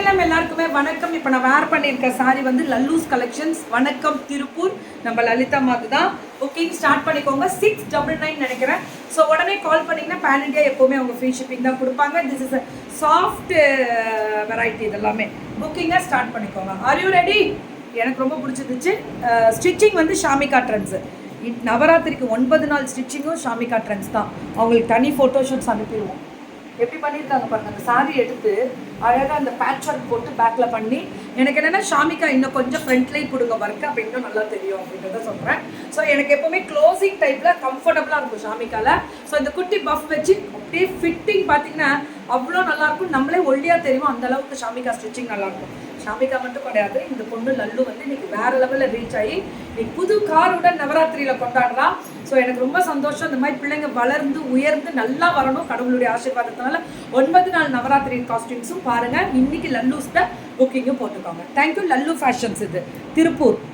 எல்லாம் எல்லாருக்குமே வணக்கம். இப்போ நான் வேர் பண்ணியிருக்க சாரி வந்து லல்லூஸ் கலெக்ஷன்ஸ் வணக்கம் திருப்பூர். நம்ம லலிதா மாது தான். புக்கிங் ஸ்டார்ட் பண்ணிக்கோங்க. சிக்ஸ் டபுள் நைன் நினைக்கிறேன். ஸோ உடனே கால் பண்ணிங்கன்னா பேன் இண்டியா எப்போவுமே அவங்க ஃப்ரீ ஷிப்பிங் தான் கொடுப்பாங்க. திஸ் இஸ் சாஃப்ட் வெரைட்டி இதெல்லாமே. புக்கிங்கை ஸ்டார்ட் பண்ணிக்கோங்க. ஆர் யூ ரெடி எனக்கு ரொம்ப பிடிச்சிருந்துச்சு. Uh, ஸ்டிச்சிங் வந்து ஷாமிகா ட்ரெண்ட்ஸு நவராத்திரிக்கு ஒன்பது நாள் ஸ்டிச்சிங்கும் ஷாமிகா ட்ரெண்ட்ஸ் தான். அவங்களுக்கு தனி ஃபோட்டோ ஷூட்ஸ் அனுப்பிடுவோம். எப்படி பண்ணியிருக்காங்க பாருங்க அந்த சாரி எடுத்து அழகாக அந்த பேட்ச் ஒர்க் போட்டு பேக்கில் பண்ணி எனக்கு என்னென்னா ஷாமிகா இன்னும் கொஞ்சம் ஃப்ரண்ட்லேயே கொடுங்க ஒர்க் அப்போ இன்னும் நல்லா தெரியும் அப்படின்றத சொல்கிறேன் ஸோ எனக்கு எப்போவுமே க்ளோசிங் டைப்பில் கம்ஃபர்டபுளாக இருக்கும் ஷாமிக்காவில் ஸோ இந்த குட்டி பஃப் வச்சு அப்படியே ஃபிட்டிங் பார்த்தீங்கன்னா அவ்வளோ நல்லாயிருக்கும் நம்மளே ஒல்லியாக தெரியும்? அந்த அளவுக்கு ஷாமிகா ஸ்டிச்சிங் நல்லாயிருக்கும் ஷாமிகா மட்டும் கிடையாது. இந்த பொண்ணு லல்லு வந்து இன்னைக்கு வேற லெவலில் ரீச் ஆகி இன்னைக்கு புது காருடன் நவராத்திரியில் கொண்டாடுறா. ஸோ எனக்கு ரொம்ப சந்தோஷம். இந்த மாதிரி பிள்ளைங்க வளர்ந்து உயர்ந்து நல்லா வரணும் கடவுளுடைய ஆசீர்வாதத்தினால. ஒன்பது நாள் நவராத்திரி காஸ்டியூம்ஸும் பாருங்கள் இன்றைக்கி லல்லூஸில் புக்கிங்கும் போட்டுக்கோங்க. தேங்க்யூ லல்லு ஃபேஷன்ஸ் இது. திருப்பூர்.